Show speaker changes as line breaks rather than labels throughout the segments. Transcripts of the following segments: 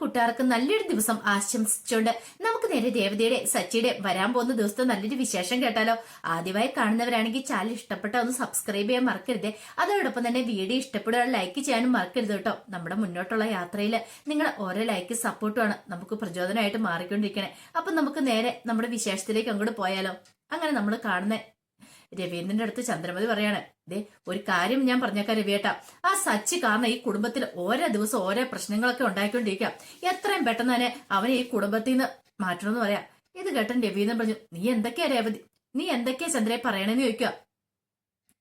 കൂട്ടുകാർക്ക് നല്ലൊരു ദിവസം ആശംസിച്ചുകൊണ്ട് നമുക്ക് നേരെ ദേവതയുടെ സച്ചിയുടെ വരാൻ പോകുന്ന ദിവസത്തെ നല്ലൊരു വിശേഷം കേട്ടാലോ? ആദ്യമായി കാണുന്നവരാണെങ്കിൽ ചാനൽ ഇഷ്ടപ്പെട്ട ഒന്ന് സബ്സ്ക്രൈബ് ചെയ്യാൻ മറക്കരുത്. അതോടൊപ്പം തന്നെ വീഡിയോ ഇഷ്ടപ്പെടുക ലൈക്ക് ചെയ്യാനും മറക്കരുത് കേട്ടോ. നമ്മുടെ മുന്നോട്ടുള്ള യാത്രയിൽ നിങ്ങൾ ഓരോ ലൈക്ക് സപ്പോർട്ടുമാണ് നമുക്ക് പ്രചോദനമായിട്ട് മാറിക്കൊണ്ടിരിക്കണേ. അപ്പൊ നമുക്ക് നേരെ നമ്മുടെ വിശേഷത്തിലേക്ക് അങ്ങോട്ട് പോയാലോ? അങ്ങനെ നമ്മൾ കാണുന്ന രവീന്ദ്രന്റെ അടുത്ത് ചന്ദ്രമതി പറയാണ് ദേ ഒരു കാര്യം ഞാൻ പറഞ്ഞേക്കാം രവിയേട്ടാ. ആ സച്ചി കാരണം ഈ കുടുംബത്തിൽ ഓരോ ദിവസം ഓരോ പ്രശ്നങ്ങളൊക്കെ ഉണ്ടായിക്കൊണ്ടിരിക്കാം. എത്രയും പെട്ടെന്ന് തന്നെ അവനെ ഈ കുടുംബത്തിൽ നിന്ന് മാറ്റണമെന്ന് പറയാം. ഇത് കേട്ടൻ രവീന്ദ്രൻ പറഞ്ഞു നീ എന്തൊക്കെയാ രേവതി? നീ എന്തൊക്കെയാ ചന്ദ്രയെ പറയണെന്ന് ചോദിക്കുക?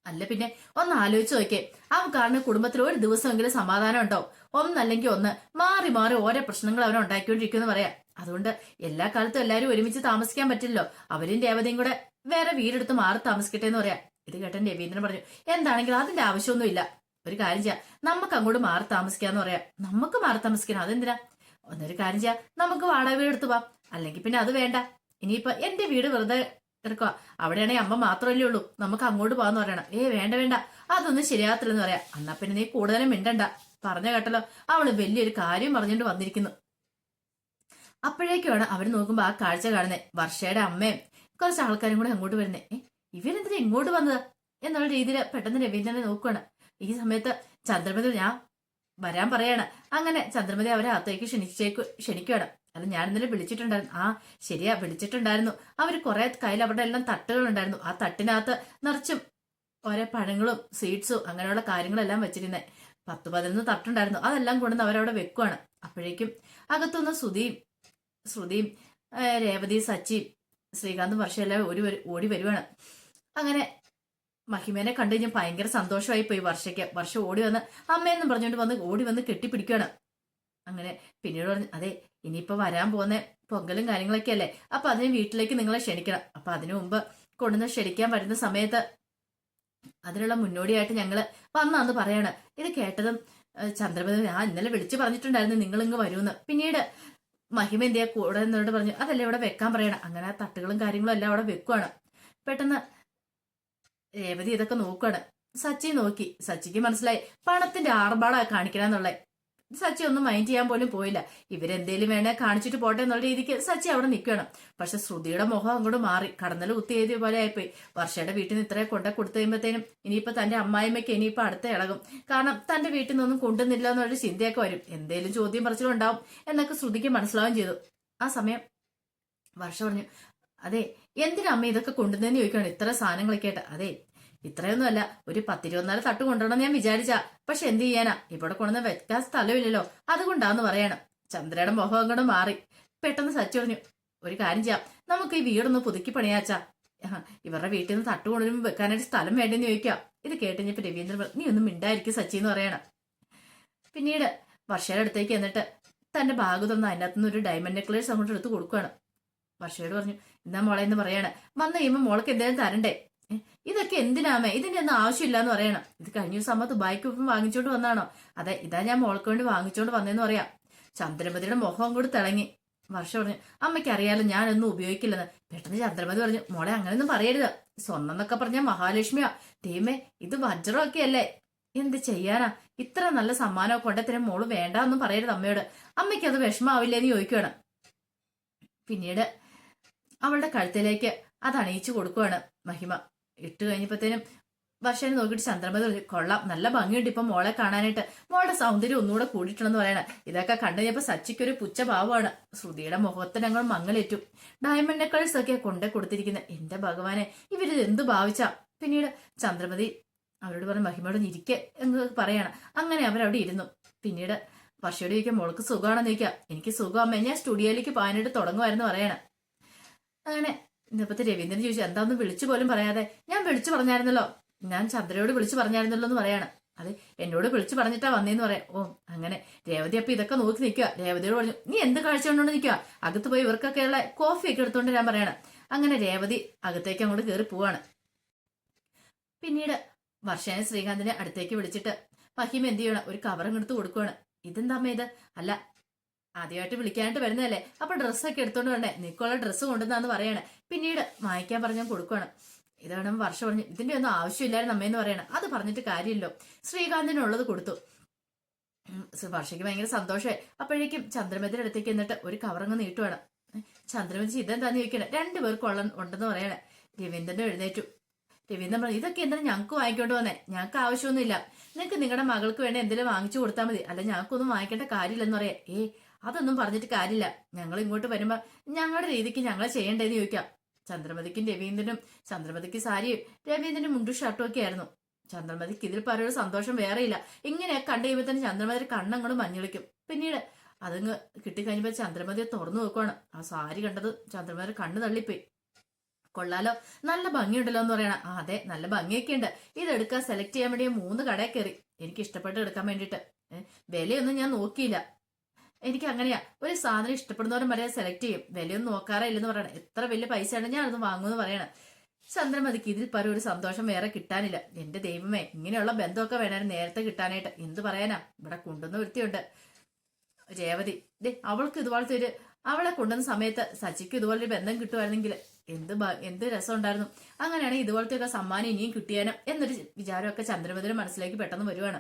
അല്ല പിന്നെ ഒന്ന് ആലോചിച്ച് നോക്കേ അവൻ കാരണം കുടുംബത്തിൽ ഒരു ദിവസമെങ്കിലും സമാധാനം ഉണ്ടോ? ഒന്നല്ലെങ്കിൽ ഒന്ന് മാറി മാറി ഓരോ പ്രശ്നങ്ങൾ അവനെ ഉണ്ടാക്കിക്കൊണ്ടിരിക്കുമെന്ന് പറയാം. അതുകൊണ്ട് എല്ലാ കാലത്തും എല്ലാവരും ഒരുമിച്ച് താമസിക്കാൻ പറ്റില്ലല്ലോ. അവരും രേവതിയും കൂടെ വേറെ വീടെടുത്ത് മാറി താമസിക്കട്ടെ എന്ന് പറയാം. ഇത് കേട്ടൻ രവീന്ദ്രൻ പറഞ്ഞു എന്താണെങ്കിലും അതിന്റെ ആവശ്യമൊന്നുമില്ല. ഒരു കാര്യം ചെയ്യാം. നമുക്ക് അങ്ങോട്ട് മാറി താമസിക്കാന്ന് പറയാം. നമുക്ക് മാറി താമസിക്കണം. അതെന്തിനാ? ഒന്നൊരു കാര്യം ചെയ്യാം. നമുക്ക് വാടക വീട് എടുത്തു പോവാം. അല്ലെങ്കിൽ പിന്നെ അത് വേണ്ട. ഇനിയിപ്പോ എന്റെ വീട് വെറുതെ എടുക്കുക. അവിടെയാണെങ്കിൽ അമ്മ മാത്രമല്ലേ ഉള്ളൂ. നമുക്ക് അങ്ങോട്ട് പോകാന്ന് പറയണം. ഏ വേണ്ട വേണ്ട. അതൊന്നും ശരിയാകത്തില്ലെന്ന് പറയാം. എന്നാ പിന്നെ നീ കൂടുതലും മിണ്ടണ്ട. പറഞ്ഞ കേട്ടല്ലോ. അവൾ വലിയൊരു കാര്യം പറഞ്ഞിട്ട് വന്നിരിക്കുന്നു. അപ്പോഴേക്കുമാണ് അവർ നോക്കുമ്പോൾ ആ കാഴ്ച കാണുന്നത് വർഷയുടെ അമ്മയും കുറച്ച് ആൾക്കാരും കൂടെ അങ്ങോട്ട് വരുന്നേ. ഇവരെന്തിനാ ഇങ്ങോട്ട് വന്നത്? എന്നുള്ള രീതിയിൽ പെട്ടെന്ന് രവീന്ദ്രനെ നോക്കുകയാണ് ഈ സമയത്ത് ചന്ദ്രമതി ഞാൻ വരാൻ പറയാണ്. അങ്ങനെ ചന്ദ്രമതി അവരെ അകത്തേക്ക് ക്ഷണിച്ചേക്ക് ക്ഷണിക്കുകയാണ് അത് ഞാൻ ഇന്നലെ വിളിച്ചിട്ടുണ്ടായിരുന്നു. ആ ശരിയാ വിളിച്ചിട്ടുണ്ടായിരുന്നു. അവർ കുറെ കയ്യിൽ അവരുടെ എല്ലാം തട്ടുകൾ ഉണ്ടായിരുന്നു ആ തട്ടിനകത്ത് നിറച്ചും ഓരോ പഴങ്ങളും സ്വീറ്റ്സും അങ്ങനെയുള്ള കാര്യങ്ങളെല്ലാം വെച്ചിരുന്നേ. പത്ത് പതിനൊന്ന് തട്ടുണ്ടായിരുന്നു. അതെല്ലാം കൊണ്ടുവന്ന് അവരവിടെ വെക്കുവാണ്. അപ്പോഴേക്കും അകത്തുനിന്ന് ശ്രുതിയും ശ്രുതിയും രേവതി സച്ചിയും ശ്രീകാന്തും വർഷയെല്ലാം ഓടി ഓടി വരുവാണ്. അങ്ങനെ മഹിമേനെ കണ്ടു കഴിഞ്ഞാൽ ഭയങ്കര സന്തോഷമായി പോയി വർഷയ്ക്ക്. വർഷ ഓടി വന്ന് അമ്മയെന്നും പറഞ്ഞുകൊണ്ട് വന്ന് ഓടി വന്ന് കെട്ടിപ്പിടിക്കുകയാണ് അങ്ങനെ പിന്നീട് പറഞ്ഞു അതെ ഇനിയിപ്പോൾ വരാൻ പോകുന്ന പൊങ്കലും കാര്യങ്ങളൊക്കെ അല്ലേ? അപ്പൊ അതിന് വീട്ടിലേക്ക് നിങ്ങളെ ക്ഷണിക്കണം. അപ്പൊ അതിനു മുമ്പ് കൊണ്ടുവന്ന് ക്ഷണിക്കാൻ വരുന്ന സമയത്ത് അതിനുള്ള മുന്നോടിയായിട്ട് ഞങ്ങൾ വന്നാന്ന് പറയാണ്. ഇത് കേട്ടതും ചന്ദ്രപതി ഞാൻ ഇന്നലെ വിളിച്ചു പറഞ്ഞിട്ടുണ്ടായിരുന്നു നിങ്ങൾ ഇങ്ങ് വരുമെന്ന്. പിന്നീട് മഹിമ എന്തിയാ കൂടെ നിന്നോട് പറഞ്ഞു അതല്ലേ ഇവിടെ വെക്കാൻ പറയണം? അങ്ങനെ ആ തട്ടുകളും കാര്യങ്ങളും എല്ലാം അവിടെ വെക്കുവാണ്. പെട്ടെന്ന് രേവതി ഇതൊക്കെ നോക്കുകയാണ് സച്ചി നോക്കി. സച്ചിക്ക് മനസ്സിലായി പണത്തിന്റെ ആർഭാടാ കാണിക്കണമെന്നുള്ളത് സച്ചി ഒന്നും മൈൻഡ് ചെയ്യാൻ പോലും പോയില്ല. ഇവരെന്തേലും വേണേ കാണിച്ചിട്ട് പോട്ടെ എന്നുള്ള രീതിക്ക് സച്ചി അവിടെ നിൽക്കണം. പക്ഷെ ശ്രുതിയുടെ മുഖം അങ്ങോട്ട് മാറി. കടന്നൽ കുത്തി എഴുതിയ പോലെ ആയിപ്പോയി. വർഷയുടെ വീട്ടിൽ നിന്ന് ഇത്രയും കൊണ്ട കൊടുത്തു കഴിയുമ്പോഴത്തേനും ഇനിയിപ്പോ തന്റെ അമ്മായിമ്മയ്ക്ക് ഇനിയിപ്പോ അടുത്ത ഇളകും. കാരണം തന്റെ വീട്ടിൽ നിന്നൊന്നും കൊണ്ടുവന്നില്ല എന്നൊരു ചിന്തയൊക്കെ വരും. എന്തേലും ചോദ്യം പറച്ചിലും ഉണ്ടാവും എന്നൊക്കെ ശ്രുതിക്ക് മനസ്സിലാവും ചെയ്തു. ആ സമയം വർഷ പറഞ്ഞു അതെ എന്തിനാ അമ്മ ഇതൊക്കെ കൊണ്ടുവന്നതെന്ന് ചോദിക്കണം ഇത്ര സാധനങ്ങളൊക്കെ ആയിട്ട്. അതെ ഇത്രയൊന്നുമല്ല ഒരു പത്തിരുപത്തിനാല് തട്ട് കൊണ്ടുവരണം ഞാൻ വിചാരിച്ച. പക്ഷെ എന്ത് ചെയ്യാനാ? ഇവിടെ കൊണ്ടുവന്ന വെക്കാൻ സ്ഥലമില്ലല്ലോ. അതുകൊണ്ടാന്ന് പറയണം. ചന്ദ്രയുടെ മുഖം അങ്ങോട്ട് മാറി. പെട്ടെന്ന് സച്ചു പറഞ്ഞു ഒരു കാര്യം ചെയ്യാം. നമുക്ക് ഈ വീടൊന്ന് പുതുക്കി പണിയാച്ചാ. ഇവരുടെ വീട്ടിൽ നിന്ന് തട്ട് കൊണ്ടുവരുമ്പോൾ വെക്കാനായിട്ട് സ്ഥലം വേണ്ടെന്ന് ചോദിക്കാം. ഇത് കേട്ടുകഴിഞ്ഞപ്പോ രവീന്ദ്രൻ നീ ഒന്നും മിണ്ടായിരിക്കും സച്ചി എന്ന് പറയണം. പിന്നീട് വർഷയുടെ അടുത്തേക്ക് എന്നിട്ട് തന്റെ ബാഗ് തന്ന അതിനകത്തുനിന്ന് ഒരു ഡയമണ്ട് നെക്ലേസ് അങ്ങോട്ട് എടുത്ത് കൊടുക്കുകയാണ് വർഷയോട് പറഞ്ഞു എന്നാ മോളെ എന്ന് പറയാണ്. വന്നു കഴിയുമ്പോൾ മോൾക്ക് എന്തെങ്കിലും തരണ്ടേ? ഇതൊക്കെ എന്തിനാമേ? ഇതിന്റെ ഒന്നും ആവശ്യമില്ല എന്ന് പറയണം. ഇത് കഴിഞ്ഞ ദിവസം അമ്മ ബൈക്ക് ഇപ്പം വാങ്ങിച്ചോണ്ട് വന്നാണോ? അതെ ഇതാ ഞാൻ മോൾക്ക് വേണ്ടി വാങ്ങിച്ചോണ്ട് വന്നേന്ന് പറയാം. ചന്ദ്രമതിയുടെ മുഖം കൂടി തിളങ്ങി. വർഷം പറഞ്ഞു അമ്മയ്ക്ക് അറിയാലോ ഞാനൊന്നും ഉപയോഗിക്കില്ലെന്ന്. പെട്ടെന്ന് ചന്ദ്രമതി പറഞ്ഞു മോളെ അങ്ങനെയൊന്നും പറയരുത്. സ്വന്തം എന്നൊക്കെ പറഞ്ഞ മഹാലക്ഷ്മിയാ. ദൈവമേ ഇത് വജ്രമൊക്കെ അല്ലേ എന്ത് ചെയ്യാനാ? ഇത്ര നല്ല സമ്മാനമൊക്കെ കൊണ്ടെത്തരം മോൾ വേണ്ട എന്നും പറയരുത് അമ്മയോട്. അമ്മയ്ക്ക് അത് വിഷമാവില്ലേന്ന് ചോദിക്കുകയാണ് പിന്നീട് അവളുടെ കഴുത്തിലേക്ക് അത് അണിയിച്ചു കൊടുക്കുകയാണ് മഹിമ. ഇട്ട് കഴിഞ്ഞപ്പോഴത്തേനും വർഷനെ നോക്കിയിട്ട് ചന്ദ്രമതി കൊള്ളാം നല്ല ഭംഗിയുണ്ട് ഇപ്പൊ മോളെ കാണാനായിട്ട്. മോളുടെ സൗന്ദര്യം ഒന്നുകൂടെ കൂടിയിട്ടുണ്ടെന്ന് പറയണ. ഇതൊക്കെ കണ്ടു കഴിഞ്ഞപ്പോ സച്ചിക്കൊരു പുച്ഛഭാവമാണ്. ശ്രുതിയുടെ മുഖത്തിന് ഞങ്ങൾ മങ്ങലേറ്റു. ഡയമണ്ട് നെക്ലേസ് ഒക്കെ കൊണ്ടേ കൊടുത്തിരിക്കുന്നത് എന്റെ ഭഗവാനെ ഇവർ എന്ത് ഭാവിച്ച? പിന്നീട് ചന്ദ്രമതി അവരോട് പറഞ്ഞ മഹിമയോട് ഇരിക്കെ എന്ന് പറയണം. അങ്ങനെ അവരവിടെ ഇരുന്നു. പിന്നീട് വർഷയോട് ചോദിക്കാം മോൾക്ക് സുഖമാണെന്ന് ചോദിക്കാം? എനിക്ക് സുഖം അമ്മ. ഞാൻ സ്റ്റുഡിയോയിലേക്ക് പോകാനായിട്ട് തുടങ്ങുമായിരുന്നു പറയണം. അങ്ങനെ ഇന്നപ്പത്തെ രവീന്ദ്രൻ ചോദിച്ചു എന്താ ഒന്ന് വിളിച്ചു പോലും പറയാതെ ഞാൻ വിളിച്ചു പറഞ്ഞായിരുന്നല്ലോ. ഞാൻ ചന്ദ്രയോട് വിളിച്ചു പറഞ്ഞായിരുന്നല്ലോ എന്ന് പറയാണ്. അതെ എന്നോട് വിളിച്ചു പറഞ്ഞിട്ടാ വന്നേന്ന് പറയാം. ഓ അങ്ങനെ. രേവതി അപ്പൊ ഇതൊക്കെ നോക്കി നിൽക്കുക രേവതിയോട് പറഞ്ഞു നീ എന്ത് കാഴ്ച കൊണ്ടുകൊണ്ട് നിൽക്കുക അകത്ത് പോയി കോഫി ഒക്കെ എടുത്തോണ്ട് ഞാൻ പറയണം. അങ്ങനെ രേവതി അകത്തേക്ക് അങ്ങോട്ട് കയറി പോവാണ്. പിന്നീട് വർഷേനെ ശ്രീകാന്തിനെ അടുത്തേക്ക് വിളിച്ചിട്ട് മഹിമ എന്ത് ചെയ്യണം? ഒരു കവറും എടുത്ത് കൊടുക്കുവാണ്. ഇതെന്താമ്മ ഇത്? അല്ല ആദ്യമായിട്ട് വിളിക്കാനായിട്ട് വരുന്നതല്ലേ? അപ്പൊ ഡ്രസ്സൊക്കെ എടുത്തോണ്ട് വരണേ. നിക്കുള്ള ഡ്രസ്സ് കൊണ്ടുവന്നാന്ന് പറയണേ. പിന്നീട് വാങ്ങിക്കാൻ പറഞ്ഞാൽ കൊടുക്കുവാണ്. ഇതാണ് വർഷം പറഞ്ഞു. ഇതിന്റെ ഒന്നും ആവശ്യമില്ലായിരുന്നു അമ്മയെന്ന് പറയണം. അത് പറഞ്ഞിട്ട് കാര്യമില്ലോ. ശ്രീകാന്തിനുള്ളത് കൊടുത്തു. വർഷയ്ക്ക് ഭയങ്കര സന്തോഷമായി. അപ്പോഴേക്കും ചന്ദ്രമതിയുടെ അടുത്തേക്ക് എന്നിട്ട് ഒരു കവറങ്ങ് നീട്ടുവാണ്. ചന്ദ്രമതി ഇതെന്താന്ന് ചോദിക്കണേ? രണ്ടുപേർക്ക് ഉള്ള ഉണ്ടെന്ന് പറയണേ. രവീന്ദ്രനും എഴുന്നേറ്റു. രവീന്ദ്രൻ പറഞ്ഞു ഇതൊക്കെ എന്താണ് ഞങ്ങൾക്ക് വാങ്ങിക്കൊണ്ട് വന്നേ? ഞങ്ങൾക്ക് ആവശ്യമൊന്നുമില്ല. നിങ്ങൾക്ക് നിങ്ങളുടെ മകൾക്ക് വേണ്ടി എന്തെങ്കിലും വാങ്ങിച്ചു കൊടുത്താൽ മതി. അല്ല ഞങ്ങൾക്കൊന്നും വാങ്ങിക്കേണ്ട കാര്യമില്ലെന്ന് പറയാം ഏ അതൊന്നും പറഞ്ഞിട്ട് കാര്യമില്ല. ഞങ്ങൾ ഇങ്ങോട്ട് വരുമ്പോ ഞങ്ങളുടെ രീതിക്ക് ഞങ്ങൾ ചെയ്യേണ്ടതെന്ന് ചോദിക്കാം. ചന്ദ്രമതിക്കും രവീന്ദ്രനും ചന്ദ്രമതിക്ക് സാരിയും രവീന്ദ്രനും മുണ്ടു ഷർട്ടും ഒക്കെ ആയിരുന്നു. ചന്ദ്രമതിക്ക് ഇതിൽ പറയൊരു സന്തോഷം വേറെയില്ല. ഇങ്ങനെ കണ്ടു കഴിയുമ്പോൾ തന്നെ ചന്ദ്രമതി കണ്ണങ്ങോട് മഞ്ഞളിക്കും പിന്നീട് അതങ്ങ് കിട്ടിക്കഴിഞ്ഞപ്പോ ചന്ദ്രമതിയെ തുറന്നു നോക്കുവാണ്. ആ സാരി കണ്ടത് ചന്ദ്രമതി കണ്ണു തള്ളിപ്പോയി. കൊള്ളാലോ നല്ല ഭംഗിയുണ്ടല്ലോ എന്ന് പറയണം. ആ അതെ നല്ല ഭംഗിയൊക്കെ ഉണ്ട്. ഇതെടുക്കാൻ സെലക്ട് ചെയ്യാൻ വേണ്ടി മൂന്ന് കടയിൽ കയറി. എനിക്ക് ഇഷ്ടപ്പെട്ട് എടുക്കാൻ വേണ്ടിയിട്ട്. വിലയൊന്നും ഞാൻ നോക്കിയില്ല. എനിക്ക് അങ്ങനെയാ ഒരു സാധനം ഇഷ്ടപ്പെടുന്നവരും വരെ സെലക്ട് ചെയ്യും. വിലയൊന്നും നോക്കാറേ ഇല്ലെന്ന് പറയണം. എത്ര വലിയ പൈസയാണ് ഞാൻ അത് വാങ്ങുമെന്ന് പറയണം. ചന്ദ്രമതിക്ക് ഇതിൽ പരം ഒരു സന്തോഷം വേറെ കിട്ടാനില്ല. എന്റെ ദൈവമേ ഇങ്ങനെയുള്ള ബന്ധമൊക്കെ വേണമായിരുന്നു നേരത്തെ കിട്ടാനായിട്ട്. എന്ത് പറയാനാ? ഇവിടെ കൊണ്ടുവന്ന വൃത്തിയുണ്ട് രേവതി. ദേ അവൾക്ക് ഇതുപോലത്തെ ഒരു അവളെ കൊണ്ടുവന്ന സമയത്ത് സച്ചിക്ക് ഇതുപോലെ ഒരു ബന്ധം കിട്ടുമായിരുന്നെങ്കിൽ എന്ത് എന്ത് രസം ഉണ്ടായിരുന്നു അങ്ങനെയാണെങ്കിൽ ഇതുപോലത്തെ ഒക്കെ സമ്മാനം ഇനിയും കിട്ടിയാനും എന്നൊരു വിചാരമൊക്കെ ചന്ദ്രമതിയുടെ മനസ്സിലേക്ക് പെട്ടെന്ന് വരുവാണ്.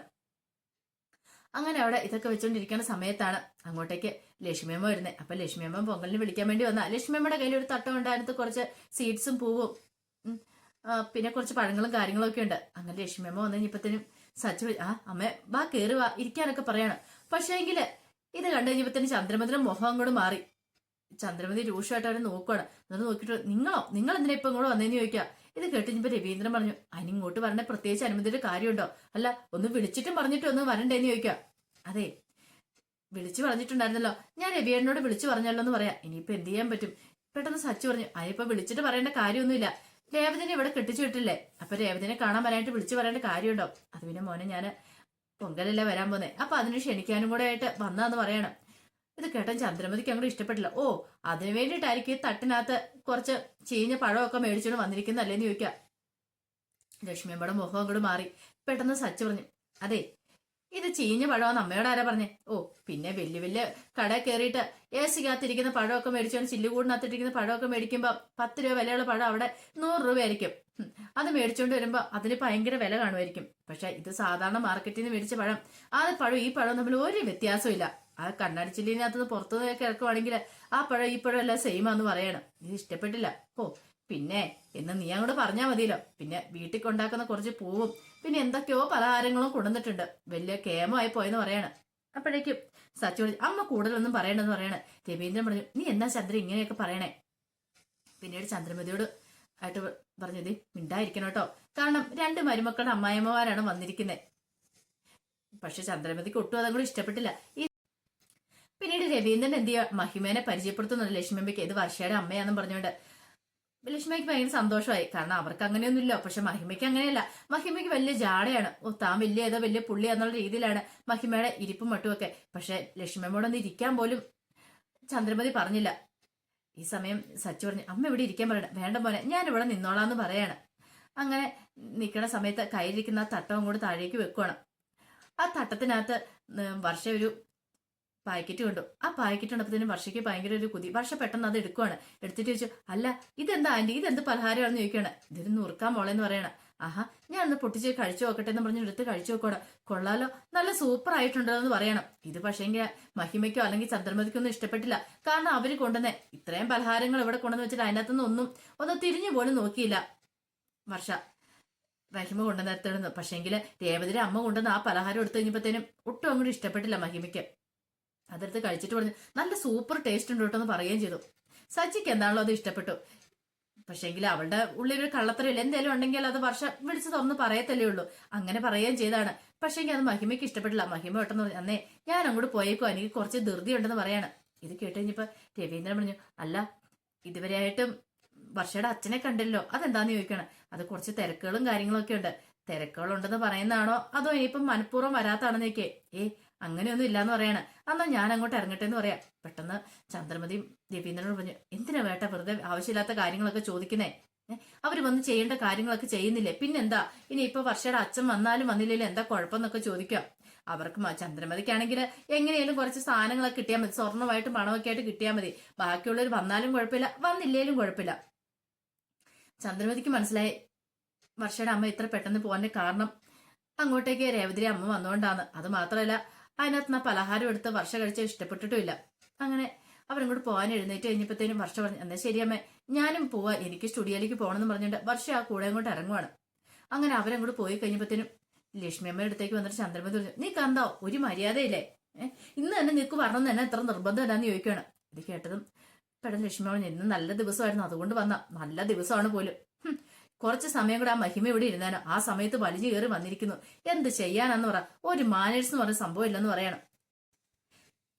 അങ്ങനെ അവിടെ ഇതൊക്കെ വെച്ചുകൊണ്ടിരിക്കുന്ന സമയത്താണ് അങ്ങോട്ടേക്ക് ലക്ഷ്മിയമ്മ വരുന്നത് അപ്പൊ ലക്ഷ്മിയമ്മ പൊങ്കലിന് വിളിക്കാൻ വേണ്ടി വന്ന. ലക്ഷ്മിയമ്മയുടെ കയ്യിൽ ഒരു തട്ടം ഉണ്ട്. അതിനകത്ത് കുറച്ച് സീഡ്സും പൂവും പിന്നെ കുറച്ച് പഴങ്ങളും കാര്യങ്ങളും ഒക്കെ ഉണ്ട്. അങ്ങനെ ലക്ഷ്മിയമ്മ വന്നു കഴിഞ്ഞപ്പത്തേനും സച്ചു ആ അമ്മ വാ കേറുവാ ഇരിക്കാനൊക്കെ പറയാണ്. പക്ഷേ എങ്കിൽ ഇത് കണ്ടു കഴിഞ്ഞപ്പത്തേനും ചന്ദ്രമതിയുടെ മുഖം അങ്ങോട്ട് മാറി. ചന്ദ്രമതി രൂക്ഷമായിട്ട് അവരെ നോക്കുവാണ്. എന്നിട്ട് നോക്കിയിട്ട് നിങ്ങളോ? നിങ്ങൾ എന്തിനാ ഇപ്പം ഇങ്ങോട്ട് വന്നേന്ന് ചോദിക്കുക? ഇത് കേട്ടിപ്പോ രവീന്ദ്രൻ പറഞ്ഞു അതിന് ഇങ്ങോട്ട് വരേണ്ട പ്രത്യേകിച്ച് അനുമതിയുടെ കാര്യമുണ്ടോ? അല്ല ഒന്ന് വിളിച്ചിട്ടും പറഞ്ഞിട്ടും ഒന്ന് വരണ്ടേന്ന് ചോദിക്കുക. അതെ വിളിച്ചു പറഞ്ഞിട്ടുണ്ടായിരുന്നല്ലോ. ഞാൻ രവിയേട്ടനോട് വിളിച്ചു പറഞ്ഞല്ലോ എന്ന് പറയാം. ഇനിയിപ്പോ എന്ത് ചെയ്യാൻ പറ്റും? പെട്ടെന്ന് സച്ചു പറഞ്ഞു അതിനിപ്പോ വിളിച്ചിട്ട് പറയേണ്ട കാര്യമൊന്നുമില്ല. രേവതിനെ ഇവിടെ കെട്ടിച്ചു വിട്ടില്ലേ? അപ്പൊ രേവതിനെ കാണാൻ വരാനായിട്ട് വിളിച്ചു പറയേണ്ട കാര്യമുണ്ടോ? അത് പിന്നെ മോനെ ഞാൻ പൊങ്കലല്ലേ വരാൻ പോന്നെ. അപ്പൊ അതിന് ക്ഷണിക്കാനും കൂടെ ആയിട്ട് വന്നാന്ന് പറയണം. ഇത് കേട്ടൻ ചന്ദ്രമതിക്ക് അങ്ങോട്ട് ഇഷ്ടപ്പെട്ടില്ല. ഓ അതിനു വേണ്ടിയിട്ടായിരിക്കും ഈ തട്ടിനകത്ത് കുറച്ച് ചീഞ്ഞ പഴമൊക്കെ മേടിച്ചോണ്ട് വന്നിരിക്കുന്നല്ലേന്ന് ചോദിക്കാം. ലക്ഷ്മിയമ്മയുടെ മുഖം അങ്ങോട്ട് മാറി. പെട്ടെന്ന് സച്ച് പറഞ്ഞു. അതെ ഇത് ചീഞ്ഞ പഴമാന്ന് അമ്മയോട് ആരാ പറഞ്ഞേ? ഓ പിന്നെ വലിയ വലിയ കട കയറിയിട്ട് എ സിക്കകത്തിരിക്കുന്ന പഴമൊക്കെ മേടിച്ചോണ്ട് ചില്ലുകൂടിനകത്തിരിക്കുന്ന പഴമൊക്കെ മേടിക്കുമ്പോൾ പത്ത് രൂപ വിലയുള്ള പഴം അവിടെ നൂറ് രൂപയായിരിക്കും. അത് മേടിച്ചോണ്ട് വരുമ്പോൾ അതിന് ഭയങ്കര വില കാണുമായിരിക്കും. പക്ഷെ ഇത് സാധാരണ മാർക്കറ്റിൽ നിന്ന് മേടിച്ച പഴം. ആ പഴം ഈ പഴം തമ്മിൽ ഒരു വ്യത്യാസവും ഇല്ല ആ കണ്ണാടി ചില്ലിനകത്ത് പുറത്തു കിടക്കുവാണെങ്കിൽ ആ പഴം ഈ പഴം എല്ലാം സെയിം ആന്ന് പറയണം. ഇത് ഇഷ്ടപ്പെട്ടില്ല. ഓ പിന്നെ എന്ന് നീ അങ്ങോട്ട് പറഞ്ഞാൽ മതിയല്ലോ. പിന്നെ വീട്ടിൽ കൊണ്ടാക്കുന്ന കുറച്ച് പൂവും പിന്നെ എന്തൊക്കെയോ പലഹാരങ്ങളും കൊണ്ടുവന്നിട്ടുണ്ട്. വലിയ കേമമായി പോയെന്ന് പറയണം. അപ്പോഴേക്കും സച്ചു അമ്മ കൂടുതലൊന്നും പറയണമെന്ന് പറയണേ. രവീന്ദ്രൻ പറഞ്ഞു നീ എന്നാ ചന്ദ്ര ഇങ്ങനെയൊക്കെ പറയണേ? പിന്നീട് ചന്ദ്രമതിയോട് ആയിട്ട് പറഞ്ഞത് മിണ്ടായിരിക്കണം കേട്ടോ. കാരണം രണ്ട് മരുമക്കളുടെ അമ്മായിമ്മമാരാണ് വന്നിരിക്കുന്നത് പക്ഷെ ചന്ദ്രമതിക്ക് ഒട്ടും അതങ്ങോട്ട് ഇഷ്ടപ്പെട്ടില്ല. ഈ പിന്നീട് രവീന്ദ്രൻ എന്ത് ചെയ്യുക മഹിമേനെ പരിചയപ്പെടുത്തുന്നുണ്ട്. ലക്ഷ്മിയമ്മയ്ക്ക് ഇത് വർഷയുടെ അമ്മയാണെന്ന് പറഞ്ഞുകൊണ്ട്. ലക്ഷ്മിക്ക് ഭയങ്കര സന്തോഷമായി. കാരണം അവർക്ക് അങ്ങനെയൊന്നുമില്ല. പക്ഷെ മഹിമയ്ക്ക് അങ്ങനെയല്ല. മഹിമയ്ക്ക് വലിയ ജാടയാണ്. ഓ താൻ വലിയ ഏതോ വലിയ പുള്ളി എന്നുള്ള രീതിയിലാണ് മഹിമയുടെ ഇരിപ്പും മട്ടുമൊക്കെ പക്ഷെ ലക്ഷ്മിയമ്മയോടൊന്ന് ഇരിക്കാൻ പോലും ചന്ദ്രമതി പറഞ്ഞില്ല. ഈ സമയം സച്ചു പറഞ്ഞു അമ്മ ഇവിടെ ഇരിക്കാൻ പറയണം വേണ്ട മോനെ. ഞാൻ ഇവിടെ നിന്നോളാന്ന് പറയാണ്. അങ്ങനെ നിൽക്കുന്ന സമയത്ത് കയ്യിലിരിക്കുന്ന തട്ടവും കൂടി താഴേക്ക് വെക്കുവാണ്. ആ തട്ടത്തിനകത്ത് വർഷ ഒരു പാക്കറ്റ് കൊണ്ടു. ആ പാക്കറ്റ് ഉണ്ടപ്പത്തേനും വർഷയ്ക്ക് ഭയങ്കര ഒരു കുതി. വർഷ പെട്ടെന്ന് അത് എടുക്കുവാണ്. എടുത്തിട്ട് ചോദിച്ചു അല്ല ഇതെന്താ ആന്റി? ഇതെന്ത് പലഹാരമാണെന്ന് ചോദിക്കുകയാണ്. ഇതൊരു നുറുക്കാൻ മോളെന്ന് പറയണം. ആഹാ ഞാൻ ഒന്ന് പൊട്ടിച്ച് കഴിച്ചു നോക്കട്ടെ എന്ന് പറഞ്ഞ് എടുത്ത് കഴിച്ചു നോക്കണം കൊള്ളാലോ നല്ല സൂപ്പർ ആയിട്ടുണ്ടോ എന്ന് പറയണം. ഇത് പക്ഷേങ്കിൽ മഹിമയ്ക്കോ അല്ലെങ്കിൽ ചന്ദ്രമതിക്കോ ഒന്നും ഇഷ്ടപ്പെട്ടില്ല. കാരണം അവർ കൊണ്ടുവന്നേ. ഇത്രയും പലഹാരങ്ങൾ ഇവിടെ കൊണ്ടുവന്ന് വെച്ചിട്ട് അതിനകത്തുനിന്ന് ഒന്നും ഒന്ന് തിരിഞ്ഞു പോലും നോക്കിയില്ല. വർഷ മഹിമ കൊണ്ടുവന്നെടുത്തിടുന്നു പക്ഷേങ്കിൽ രേവതിയുടെ അമ്മ കൊണ്ടുവന്ന് ആ പലഹാരം എടുത്തു കഴിഞ്ഞപ്പോഴത്തേനും ഒട്ടും അങ്ങോട്ട് ഇഷ്ടപ്പെട്ടില്ല മഹിമയ്ക്ക്. അതെടുത്ത് കഴിച്ചിട്ട് പറഞ്ഞു നല്ല സൂപ്പർ ടേസ്റ്റ് ഉണ്ട് കേട്ടോ എന്ന് പറയുകയും ചെയ്തു. സജിക്ക് എന്താണല്ലോ അത് ഇഷ്ടപ്പെട്ടു. പക്ഷേങ്കിൽ അവളുടെ ഉള്ളിൽ ഒരു കള്ളത്തരമില്ല. എന്തെങ്കിലും ഉണ്ടെങ്കിൽ അത് വർഷം വിളിച്ച് തുറന്ന് പറയത്തല്ലേ ഉള്ളൂ. അങ്ങനെ പറയുകയും ചെയ്താണ്. പക്ഷേങ്കിൽ അത് മഹിമയ്ക്ക് ഇഷ്ടപ്പെട്ടില്ല. മഹിമ പെട്ടെന്ന് പറഞ്ഞു അന്നേ ഞാൻ അങ്ങോട്ട് പോയേക്കോ. എനിക്ക് കുറച്ച് ധൃതി ഉണ്ടെന്ന് പറയാണ്. ഇത് കേട്ട് കഴിഞ്ഞപ്പോ രവീന്ദ്രൻ പറഞ്ഞു അല്ല ഇതുവരെയായിട്ടും വർഷയുടെ അച്ഛനെ കണ്ടില്ലോ അതെന്താന്ന് ചോദിക്കണം? അത് കുറച്ച് തിരക്കുകളും കാര്യങ്ങളൊക്കെ ഉണ്ട്. തിരക്കുകളുണ്ടെന്ന് പറയുന്നതാണോ? അതോ ഇനിയിപ്പം മനഃപൂർവം വരാത്താണെന്നൊക്കെ ഏ അങ്ങനെയൊന്നും ഇല്ലാന്ന് പറയാണ്. എന്നാ ഞാൻ അങ്ങോട്ട് ഇറങ്ങട്ടെ എന്ന് പറയാം. പെട്ടെന്ന് ചന്ദ്രമതിയും രവീന്ദ്രനോട് പറഞ്ഞു എന്തിനാ വേട്ട വെറുതെ ആവശ്യമില്ലാത്ത കാര്യങ്ങളൊക്കെ ചോദിക്കുന്നേ? അവർ വന്ന് ചെയ്യേണ്ട കാര്യങ്ങളൊക്കെ ചെയ്യുന്നില്ലേ? പിന്നെന്താ? ഇനി ഇപ്പൊ വർഷയുടെ അച്ഛൻ വന്നാലും വന്നില്ലെങ്കിലും എന്താ കുഴപ്പമെന്നൊക്കെ ചോദിക്കാം. അവർക്ക് ചന്ദ്രമതിക്കാണെങ്കിൽ എങ്ങനെയാലും കുറച്ച് സാധനങ്ങളൊക്കെ കിട്ടിയാൽ മതി. സ്വർണമായിട്ടും പണമൊക്കെ ആയിട്ട് കിട്ടിയാൽ മതി. ബാക്കിയുള്ളവർ വന്നാലും കുഴപ്പമില്ല വന്നില്ലേലും കുഴപ്പമില്ല. ചന്ദ്രമതിക്ക് മനസ്സിലായി വർഷയുടെ അമ്മ ഇത്ര പെട്ടെന്ന് പോകാന്റെ കാരണം അങ്ങോട്ടേക്ക് രേവതിരി അമ്മ വന്നുകൊണ്ടാണ് അത് മാത്രമല്ല അതിനകത്ത് നിന്ന് പലഹാരം എടുത്ത് വർഷ കഴിച്ച ഇഷ്ടപ്പെട്ടിട്ടുമില്ല. അങ്ങനെ അവരങ്ങോട്ട് പോകാൻ എഴുന്നേറ്റ് കഴിഞ്ഞപ്പോഴത്തേനും വർഷ പറഞ്ഞു എന്നാൽ ശരിയമ്മേ ഞാനും പോവാ എനിക്ക് സ്റ്റുഡിയോയിലേക്ക് പോകണമെന്ന് പറഞ്ഞിട്ട് വർഷ ആ കൂടെ അങ്ങോട്ട് ഇറങ്ങുവാണ്. അങ്ങനെ അവരങ്ങോട്ട് പോയി കഴിഞ്ഞപ്പോഴത്തേനും ലക്ഷ്മി അമ്മയുടെ അടുത്തേക്ക് വന്നിട്ട് ചന്ദ്രമതി പറഞ്ഞു നീ കണ്ടോ ഒരു മര്യാദയില്ലേ? ഇന്ന് തന്നെ നിനക്ക് വരണം തന്നെ എത്ര നിർബന്ധം എന്നാന്ന് ചോദിക്കുകയാണ്. ഇത് കേട്ടതും പെട്ടെന്ന് ലക്ഷ്മി പറഞ്ഞു ഇന്ന് നല്ല ദിവസമായിരുന്നു അതുകൊണ്ട് വന്ന നല്ല ദിവസമാണ് പോലും. കുറച്ച് സമയം കൂടെ ആ മഹിമ ഇവിടെ ഇരുന്നാനോ ആ സമയത്ത് വലിഞ്ഞു കയറി വന്നിരിക്കുന്നു. എന്ത് ചെയ്യാനാന്ന് പറ. ഒരു മാനേഴ്സ് എന്ന് പറഞ്ഞ സംഭവം ഇല്ലെന്ന് പറയണം.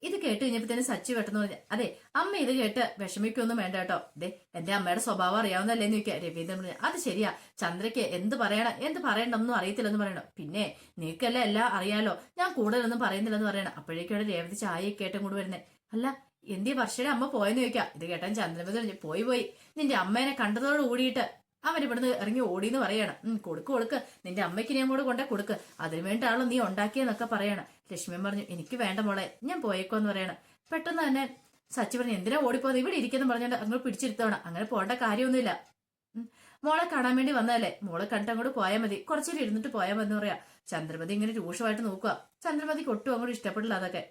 ഇത് കേട്ട് കഴിഞ്ഞപ്പോ തന്നെ സച്ചി പെട്ടെന്ന് പറഞ്ഞു അതെ അമ്മ ഇത് കേട്ട് വിഷമിക്കൊന്നും വേണ്ട കേട്ടോ. ദേ എന്റെ അമ്മയുടെ സ്വഭാവം അറിയാവുന്നല്ലേ എന്ന് ചോദിക്കുക. രവീന്ദ്രൻ പറഞ്ഞു അത് ശരിയാ. ചന്ദ്രയ്ക്ക് എന്ത് പറയണം എന്ത് പറയണമെന്നും അറിയത്തില്ലെന്ന് പറയണം. പിന്നെ നീക്കല്ലേ എല്ലാം അറിയാലോ. ഞാൻ കൂടുതലൊന്നും പറയുന്നില്ലെന്ന് പറയണം. അപ്പോഴേക്കും രേവതി ചായയൊക്കെ ആയിട്ടും കൂടെ വരുന്നേ. അല്ല എന്തി വർഷയുടെ അമ്മ പോയെന്ന് ചോദിക്കാം ഇത് കേട്ടാൻ ചന്ദ്രമതി പറഞ്ഞു പോയി പോയി. നിന്റെ അമ്മേനെ കണ്ടതോട് കൂടിയിട്ട് അവൻ ഇവിടുന്ന് ഇറങ്ങി ഓടിയെന്ന് പറയണം. ഉം കൊടുക്ക് കൊടുക്ക്. നിന്റെ അമ്മയ്ക്ക് ഞാൻ കൂടെ കൊണ്ടേ കൊടുക്ക്. അതിനു വേണ്ടിയാണല്ലോ നീ ഉണ്ടാക്കിയെന്നൊക്കെ പറയണം. ലക്ഷ്മി പറഞ്ഞു എനിക്ക് വേണ്ട മോളെ ഞാൻ പോയേക്കോന്ന് പറയണം. പെട്ടെന്ന് തന്നെ സച്ചി പറഞ്ഞു എന്തിനാ ഓടിപ്പോയത് ഇവിടെ ഇരിക്കുന്നു പറഞ്ഞാൽ അങ്ങോട്ട് പിടിച്ചിരുത്തോണം അങ്ങനെ പോകേണ്ട കാര്യമൊന്നുമില്ല. മോളെ കാണാൻ വേണ്ടി വന്നതല്ലേ? മോളെ കണ്ടിട്ട് അങ്ങോട്ട് പോയാൽ മതി. കുറച്ചേരം ഇരുന്നിട്ട് പോയാൽ മതി എന്ന് പറയാ. ചന്ദ്രമതി ഇങ്ങനെ രൂക്ഷമായിട്ട് നോക്കുക ചന്ദ്രമതിക്ക് ഒട്ടും അങ്ങോട്ട് ഇഷ്ടപ്പെടില്ല അതൊക്കെ.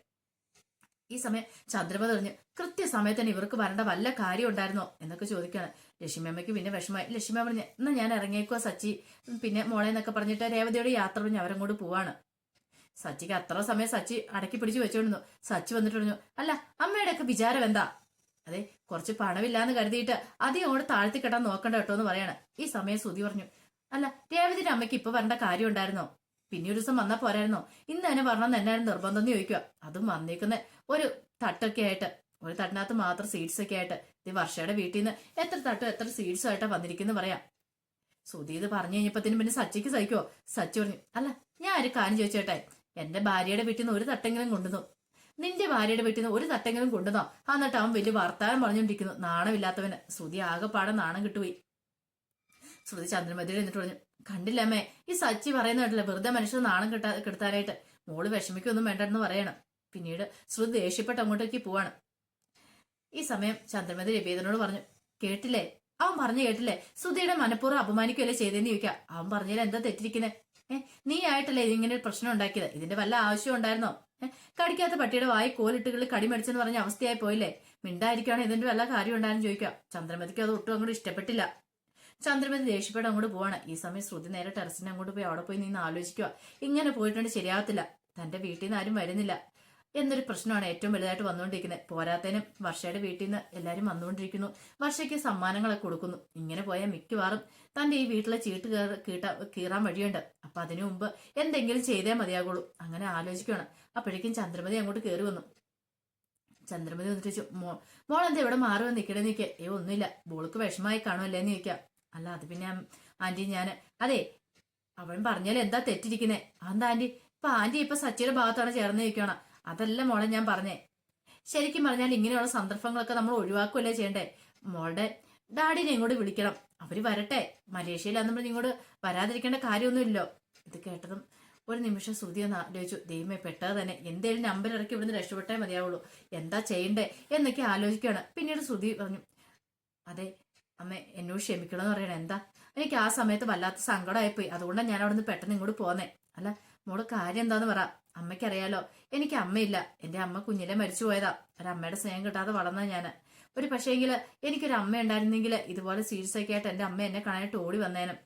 ഈ സമയം ചന്ദ്രമ കൃത്യസമയത്ത് തന്നെ ഇവർക്ക് വരേണ്ട വല്ല കാര്യം ഉണ്ടായിരുന്നോ എന്നൊക്കെ ചോദിക്കുകയാണ്. ലക്ഷ്മിയമ്മയ്ക്ക് പിന്നെ വിഷമമായി. ലക്ഷ്മിയമ്മ പറഞ്ഞു എന്നാ ഞാൻ ഇറങ്ങിയേക്കുക സച്ചി. പിന്നെ മോളെ എന്നൊക്കെ പറഞ്ഞിട്ട് രേവതിയോട് യാത്ര പറഞ്ഞ് അവരങ്ങോട്ട് പോവാണ്. സച്ചിക്ക് അത്ര സമയം സച്ചി അടക്കി പിടിച്ചു വെച്ചോണ്ടിരുന്നു. സച്ചി വന്നിട്ട് പറഞ്ഞു അല്ല അമ്മയുടെ ഒക്കെ വിചാരം എന്താ? അതെ കുറച്ച് പണമില്ലാന്ന് കരുതിയിട്ട് അധികം അങ്ങോട്ട് താഴ്ത്തി കെട്ടാൻ നോക്കണ്ട കേട്ടോ എന്ന് പറയാണ്. ഈ സമയം സുതി പറഞ്ഞു അല്ല രേവതിന്റെ അമ്മയ്ക്ക് ഇപ്പൊ വരേണ്ട കാര്യം ഉണ്ടായിരുന്നോ പിന്നെ ഒരു ദിവസം വന്നാ പോരായിരുന്നോ? ഇന്ന് തന്നെ പറഞ്ഞെന്ന് എന്നായിരുന്നു നിർബന്ധം എന്ന് ചോദിക്കുക അതും വന്നേക്കുന്ന. ഒരു തട്ടൊക്കെ ആയിട്ട് ഒരു തട്ടിനകത്ത് മാത്രം സീഡ്സ് ഒക്കെ ആയിട്ട്. ഇത് വർഷയുടെ വീട്ടിൽ നിന്ന് എത്ര തട്ടും എത്ര സീഡ്സും ആയിട്ടാ വന്നിരിക്കുന്നു പറയാം. സുധി ഇത് പറഞ്ഞു കഴിഞ്ഞപ്പത്തിന് പിന്നെ സച്ചിക്ക് സഹിക്കുവോ? സച്ചി പറഞ്ഞു അല്ല ഞാൻ ഒരു കാര്യം ചോദിച്ചേട്ടെ? എന്റെ ഭാര്യയുടെ വീട്ടിൽ നിന്ന് ഒരു തട്ടെങ്കിലും കൊണ്ടുവന്നു നിന്റെ ഭാര്യയുടെ വീട്ടിൽ നിന്ന് ഒരു തട്ടെങ്കിലും കൊണ്ടുവന്നോ എന്നിട്ട് അവൻ വലിയ വർത്താനം പറഞ്ഞുകൊണ്ടിരിക്കുന്നു. നാണമില്ലാത്തവന്. ശ്രുതി ആകെപ്പാടെ നാണം കിട്ടുപോയി. ശ്രുതി ചന്ദ്രമതിയുടെ എന്നിട്ട് പറഞ്ഞു കണ്ടില്ല അമ്മേ. ഈ സച്ചി പറയുന്ന കേട്ടില്ല വെറുതെ മനുഷ്യർ നാണം കിട്ടാ കിടത്താനായിട്ട്. മോൾ വിഷമിക്കൊന്നും വേണ്ടെന്ന് പറയണം. പിന്നീട് ശ്രുതി ദേഷ്യപ്പെട്ട് അങ്ങോട്ടേക്ക് പോവാണ്. ഈ സമയം ചന്ദ്രമതി രവീന്ദ്രനോട് പറഞ്ഞു കേട്ടില്ലേ? അവൻ പറഞ്ഞു കേട്ടില്ലേ? സുധിയുടെ മനഃപൂർവം അപമാനിക്കുകയല്ലേ ചെയ്തതെന്ന് ചോദിക്കാം. അവൻ പറഞ്ഞാൽ എന്താ തെറ്റിരിക്കുന്നത് ഏ നീ ആയിട്ടല്ലേ ഇതിങ്ങനെ ഒരു പ്രശ്നം ഉണ്ടാക്കിയത്? ഇതിന്റെ വല്ല ആവശ്യം ഉണ്ടായിരുന്നോ? ഏഹ് കടിക്കാത്ത പട്ടിയുടെ വായി കോലിട്ടുകളിൽ കടിമടിച്ചെന്ന് പറഞ്ഞ അവസ്ഥയായി പോയില്ലേ? മിണ്ടായിരിക്കുകയാണ് ഇതിന്റെ വല്ല കാര്യം ഉണ്ടായെന്ന് ചോദിക്കാം. ചന്ദ്രമതിക്ക് അത് ഒട്ടും അങ്ങോട്ട് ഇഷ്ടപ്പെട്ടില്ല. ചന്ദ്രമതി ദേഷ്യപ്പെട്ട് അങ്ങോട്ട് പോവാണ്. ഈ സമയം ശ്രുതി നേരെ ടെറസിന് അങ്ങോട്ട് പോയി അവിടെ പോയി നിന്ന് ആലോചിക്കുക. ഇങ്ങനെ പോയിട്ടുണ്ട് ശരിയാവത്തില്ല. തന്റെ വീട്ടിൽ നിന്ന് ആരും വരുന്നില്ല. എന്നൊരു പ്രശ്നമാണ് ഏറ്റവും വലുതായിട്ട് വന്നുകൊണ്ടിരിക്കുന്നത്. പോരാത്തതിനും വർഷയുടെ വീട്ടിൽ നിന്ന് എല്ലാവരും വന്നുകൊണ്ടിരിക്കുന്നു. വർഷയ്ക്ക് സമ്മാനങ്ങളൊക്കെ കൊടുക്കുന്നു. ഇങ്ങനെ പോയാൽ മിക്കവാറും തന്റെ ഈ വീട്ടിലെ ചീട്ട് കീട്ട കീറാൻ വഴിയുണ്ട്. അപ്പൊ അതിനു മുമ്പ് എന്തെങ്കിലും ചെയ്തേ മതിയാകുള്ളൂ. അങ്ങനെ ആലോചിക്കുകയാണ്. അപ്പോഴേക്കും ചന്ദ്രമതി അങ്ങോട്ട് കയറി വന്നു. ചന്ദ്രമതി വന്നിട്ട് മോ മോൾ എന്താ ഇവിടെ മാറി വന്ന് നിൽക്കണേ നിൽക്കുക ഏ ഒന്നുമില്ല. മോൾക്ക് വിഷമായി കാണുമല്ലേ എന്ന് ചോദിക്കാം അല്ല അത് പിന്നെ ആന്റി ഞാൻ അതെ അവൻ പറഞ്ഞാൽ എന്താ തെറ്റിരിക്കുന്നേ? അതെന്താ ആന്റി? ഇപ്പൊ ആന്റി ഇപ്പൊ സച്ചിയുടെ ഭാഗത്താണ് ചേർന്ന് നിൽക്കണം. അതല്ല മോളെ ഞാൻ പറഞ്ഞേ. ശരിക്കും പറഞ്ഞാൽ ഇങ്ങനെയുള്ള സന്ദർഭങ്ങളൊക്കെ നമ്മൾ ഒഴിവാക്കുകയല്ലേ ചെയ്യണ്ടേ? മോളുടെ ഡാഡിനെ ഇങ്ങോട്ട് വിളിക്കണം. അവർ വരട്ടെ. മലേഷ്യയിലാന്ന് ഇങ്ങോട്ട് വരാതിരിക്കേണ്ട കാര്യമൊന്നുമില്ലല്ലോ ഇത് കേട്ടതും ഒരു നിമിഷം ശ്രുതി ഒന്ന് ആലോചിച്ചു. ദൈവമേ പെട്ടത് തന്നെ എന്തേലും നമ്പർ ഇറക്കി ഇവിടുന്ന് രക്ഷപ്പെട്ടേ മതിയാവുള്ളൂ. എന്താ ചെയ്യണ്ടേ എന്നൊക്കെ ആലോചിക്കുകയാണ്. പിന്നീട് ശ്രുതി പറഞ്ഞു അതെ അമ്മ എന്നോട് ക്ഷമിക്കണമെന്ന് പറയണേ. എന്താ? എനിക്ക് ആ സമയത്ത് വല്ലാത്ത സങ്കടമായിപ്പോയി. അതുകൊണ്ടാണ് ഞാൻ അവിടുന്ന് പെട്ടെന്ന് ഇങ്ങോട്ട് പോന്നേ. അല്ല മോൾ കാര്യം എന്താന്ന് പറ. അമ്മയ്ക്കറിയാലോ. എനിക്ക് അമ്മയില്ല. എന്റെ അമ്മ കുഞ്ഞിലെ മരിച്ചു പോയതാ. ഒരമ്മയുടെ സ്നേഹം കിട്ടാതെ വളർന്ന ഞാൻ ഒരു പക്ഷേങ്കിൽ എനിക്കൊരു അമ്മ ഉണ്ടായിരുന്നെങ്കിൽ ഇതുപോലെ സീരിയസ് ഒക്കെ ആയിട്ട് എന്റെ അമ്മ എന്നെ കാണാനായിട്ട് ഓടി വന്നേനും.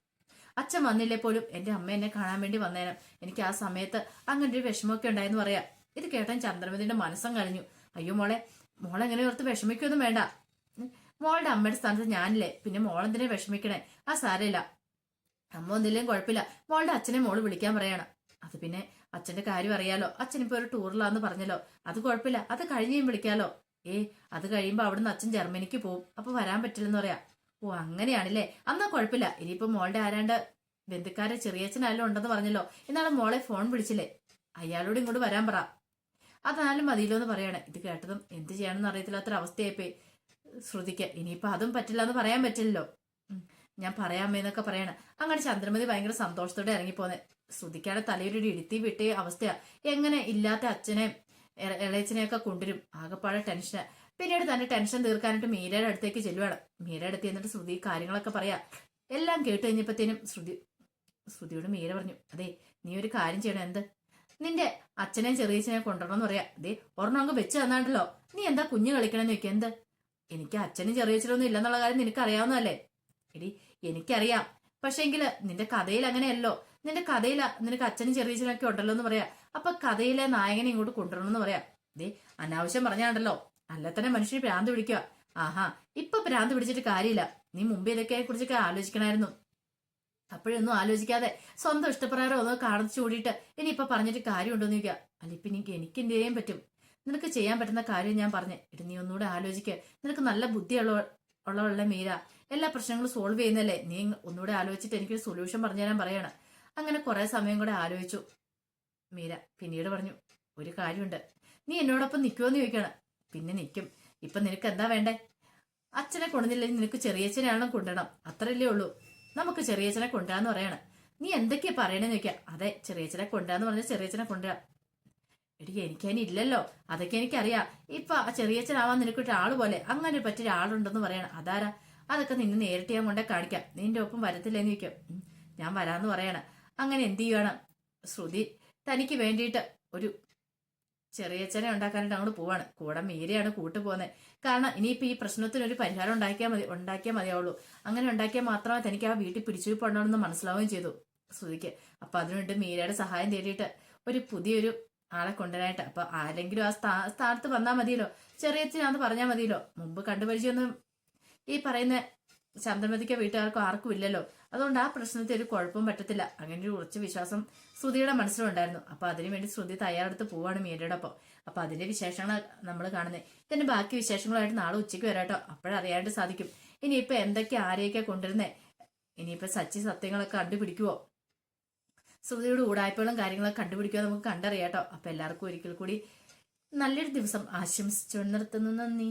അച്ഛൻ വന്നില്ലേ പോലും എന്റെ അമ്മ എന്നെ കാണാൻ വേണ്ടി വന്നേനും. എനിക്ക് ആ സമയത്ത് അങ്ങനെ ഒരു വിഷമമൊക്കെ ഉണ്ടായെന്ന് പറയാം. ഇത് കേട്ടാൻ ചന്ദ്രമതിന്റെ മനസ്സം കഴിഞ്ഞു അയ്യോ മോളെ മോളെങ്ങനെ ഓർത്ത് വിഷമിക്കൊന്നും വേണ്ട. മോളുടെ അമ്മയുടെ സ്ഥാനത്ത് ഞാനില്ലേ. പിന്നെ മോളെന്തിനെ വിഷമിക്കണേ? ആ സാരമില്ല. അമ്മ ഒന്നില്ലേലും കുഴപ്പമില്ല. മോളുടെ അച്ഛനെ മോൾ വിളിക്കാൻ പറയണം. അത് പിന്നെ അച്ഛന്റെ കാര്യം അറിയാലോ. അച്ഛൻ ഒരു ടൂറിലാന്ന് പറഞ്ഞല്ലോ. അത് കുഴപ്പമില്ല. അത് കഴിഞ്ഞ് വിളിക്കാലോ. ഏ അത് കഴിയുമ്പോ അവിടുന്ന് അച്ഛൻ ജർമ്മനിക്ക് പോവും. അപ്പൊ വരാൻ പറ്റില്ലെന്ന് പറയാ. ഓ അങ്ങനെയാണല്ലേ. അന്നാ കുഴപ്പമില്ല. ഇനിയിപ്പോ മോളുടെ ആരാണ്ട് ബന്ധുക്കാരെ ചെറിയച്ഛനായാലും ഉണ്ടെന്ന് പറഞ്ഞല്ലോ. എന്നാണ് മോളെ ഫോൺ വിളിച്ചില്ലേ. അയാളോട് ഇങ്ങോട്ട് വരാൻ പറ. അതായാലും മതിയല്ലോ എന്ന് പറയാണ്. ഇത് കേട്ടതും എന്ത് ചെയ്യണമെന്ന് അറിയത്തില്ലാത്തൊരു അവസ്ഥയായിപ്പോയി ശ്രുതിക്ക്. ഇനിയിപ്പോൾ അതും പറ്റില്ല എന്ന് പറയാൻ പറ്റില്ലല്ലോ. ഞാൻ പറയാമെന്നൊക്കെ പറയണം. അങ്ങനെ ചന്ദ്രമതി ഭയങ്കര സന്തോഷത്തോടെ ഇറങ്ങിപ്പോന്നെ. ശ്രുതിക്കാടെ തലയൊരു ഇടുത്തി വിട്ടിയ അവസ്ഥയാ. എങ്ങനെ ഇല്ലാത്ത അച്ഛനെ ഇള- ഇളയച്ചനെയൊക്കെ കൊണ്ടുവരും. ആകെപ്പാടെ ടെൻഷൻ പിന്നീട് തന്നെ ടെൻഷൻ തീർക്കാനായിട്ട് മീരയുടെ അടുത്തേക്ക് ചെല്ലുവാണ്. മീരയുടെ അടുത്ത് എന്നിട്ട് ശ്രുതി കാര്യങ്ങളൊക്കെ പറയാ. എല്ലാം കേട്ട് കഴിഞ്ഞപ്പോഴത്തേനും ശ്രുതി ശ്രുതിയോട് മീര പറഞ്ഞു അതെ നീ ഒരു കാര്യം ചെയ്യണം. എന്ത്? നിന്റെ അച്ഛനെയും ചെറിയച്ഛനെയും കൊണ്ടുവരണം എന്ന് പറയാ. അതെ ഒരെണ്ണം അങ്ങ് വെച്ച് തന്നാണ്ടല്ലോ. നീ എന്താ കുഞ്ഞു കളിക്കണമെന്ന് ചോദിക്കുക എന്ത്? എനിക്ക് അച്ഛനും ചെറിയച്ഛനൊന്നും ഇല്ലെന്നുള്ള കാര്യം നിനക്ക് അറിയാവുന്നതല്ലേ എടി എനിക്കറിയാം. പക്ഷെങ്കിൽ നിന്റെ കഥയിൽ അങ്ങനെയല്ലോ. നിന്റെ കഥയില നിനക്ക് അച്ഛനും ചെറിയച്ഛനൊക്കെ ഉണ്ടല്ലോ എന്ന് പറയാ. അപ്പൊ കഥയിലെ നായകനെ ഇങ്ങോട്ട് കൊണ്ടുവരണമെന്ന് പറയാ. ദേ അനാവശ്യം പറഞ്ഞാണ്ടല്ലോ. അല്ല തന്നെ മനുഷ്യന് ഭ്രാന്ത് പിടിക്കുക. ആഹാ ഇപ്പൊ ഭ്രാന്ത് പിടിച്ചിട്ട് കാര്യമില്ല. നീ മുമ്പ് ഇതൊക്കെ കുറിച്ചൊക്കെ ആലോചിക്കണമായിരുന്നു അപ്പോഴൊന്നും ആലോചിക്കാതെ സ്വന്തം ഇഷ്ടപ്രകാരം ഒന്ന് കാണിച്ചു കൂടിയിട്ട് ഇനി ഇപ്പൊ പറഞ്ഞിട്ട് കാര്യമുണ്ടോന്ന് ചോദിക്കുക. അല്ല ഇപ്പൊ എനിക്ക് എനിക്ക് എന്ത് ചെയ്യാൻ പറ്റും? നിനക്ക് ചെയ്യാൻ പറ്റുന്ന കാര്യം ഞാൻ പറഞ്ഞു. ഇട്ട് നീ ഒന്നുകൂടെ ആലോചിക്കുക നിനക്ക് നല്ല ബുദ്ധിയുള്ള ഉള്ളവളെ മീര എല്ലാ പ്രശ്നങ്ങളും സോൾവ് ചെയ്യുന്നല്ലേ നീ ഒന്നുകൂടെ ആലോചിച്ചിട്ട് എനിക്കൊരു സൊല്യൂഷൻ പറഞ്ഞു തരാൻ പറയാണ്. അങ്ങനെ കുറെ സമയം കൂടെ ആലോചിച്ചു മീര. പിന്നീട് പറഞ്ഞു ഒരു കാര്യമുണ്ട്. നീ എന്നോടൊപ്പം നിൽക്കുമെന്ന് ചോദിക്കാണ്. പിന്നെ നിൽക്കും ഇപ്പൊ നിനക്ക് എന്താ വേണ്ടേ? അച്ഛനെ കൊണ്ടുവന്നില്ലെങ്കിൽ നിനക്ക് ചെറിയച്ഛനെയാണോ കൊണ്ടുവരണം. അത്രയല്ലേ ഉള്ളൂ. നമുക്ക് ചെറിയച്ഛനെ കൊണ്ടുവരാന്ന് പറയാണ്. നീ എന്തൊക്കെയാ പറയണെന്ന് ചോദിക്കാം. അതെ ചെറിയച്ഛനെ കൊണ്ടുവരാന്ന് പറഞ്ഞ ചെറിയച്ഛനെ കൊണ്ടുവരാം. എടി എനിക്കതിന് ഇല്ലല്ലോ അതൊക്കെ എനിക്കറിയാം. ഇപ്പൊ ആ ചെറിയച്ഛനാവാൻ നിനക്കൊരു ആൾ പോലെ. അങ്ങനെ പറ്റിയ ആളുണ്ടെന്ന് പറയണം. അതാരാ? അതൊക്കെ നിന്നെ നേരിട്ട് ഞാൻ കൊണ്ടേ കാണിക്കാം. നിന്റെ ഒപ്പം വരത്തില്ലെന്ന് ചോദിക്കും. ഞാൻ വരാന്ന് പറയാണ്. അങ്ങനെ എന്ത് ചെയ്യണം ശ്രുതി തനിക്ക് വേണ്ടിയിട്ട് ഒരു ചെറിയച്ഛനെ ഉണ്ടാക്കാനായിട്ട് അങ്ങോട്ട് പോവാണ്. കൂടെ മീരയാണ് കൂട്ടു പോകുന്നത് കാരണം ഇനിയിപ്പോ ഈ പ്രശ്നത്തിന് ഒരു പരിഹാരം ഉണ്ടാക്കിയാൽ മതി. ഉണ്ടാക്കിയാൽ മതിയാവുള്ളൂ. അങ്ങനെ ഉണ്ടാക്കിയാൽ മാത്രമേ തനിക്ക് ആ വീട്ടിൽ പിടിച്ചു മനസ്സിലാവുകയും ചെയ്തു ശ്രുതിക്ക്. അപ്പൊ അതിനുവേണ്ടി മീരയുടെ സഹായം തേടിയിട്ട് ഒരു പുതിയൊരു ആളെ കൊണ്ടുവരാനായിട്ട്. അപ്പൊ ആരെങ്കിലും ആ സ്ഥാ സ്ഥാനത്ത് വന്നാൽ മതിയല്ലോ. ചെറിയച്ഛനാന്ന് പറഞ്ഞാൽ മതിയല്ലോ. മുമ്പ് കണ്ടുപരിചയൊന്നും ഈ പറയുന്ന ചന്ദ്രമതിക്കോ വീട്ടുകാർക്കും ആർക്കും ഇല്ലല്ലോ. അതുകൊണ്ട് ആ പ്രശ്നത്തിൽ ഒരു കുഴപ്പം പറ്റത്തില്ല. അങ്ങനെ ഒരു കുറച്ച് വിശ്വാസം ശ്രുതിയുടെ മനസ്സിലുണ്ടായിരുന്നു. അപ്പൊ അതിനുവേണ്ടി ശ്രുതി തയ്യാറെടുത്ത് പോവാണ് മീരയുടെ ഒപ്പം. അപ്പൊ അതിന്റെ വിശേഷങ്ങൾ നമ്മൾ കാണുന്നത് ഇതിന്റെ ബാക്കി വിശേഷങ്ങളായിട്ട് നാളെ ഉച്ചയ്ക്ക് വരാട്ടോ അപ്പോഴറിയാണ്ട് സാധിക്കും. ഇനിയിപ്പോ എന്തൊക്കെ ആരെയൊക്കെ കൊണ്ടുവരുന്നേ? ഇനിയിപ്പോ സച്ചി സത്യങ്ങളൊക്കെ കണ്ടുപിടിക്കുവോ? ശ്രുതിയുടെ ഊടായ്പകളും കാര്യങ്ങളൊക്കെ കണ്ടുപിടിക്കുക നമുക്ക് കണ്ടറിയാട്ടോ അപ്പൊ എല്ലാവർക്കും ഒരിക്കൽ കൂടി നല്ലൊരു ദിവസം ആശംസിച്ചു നിർത്തുന്നു. നന്ദി.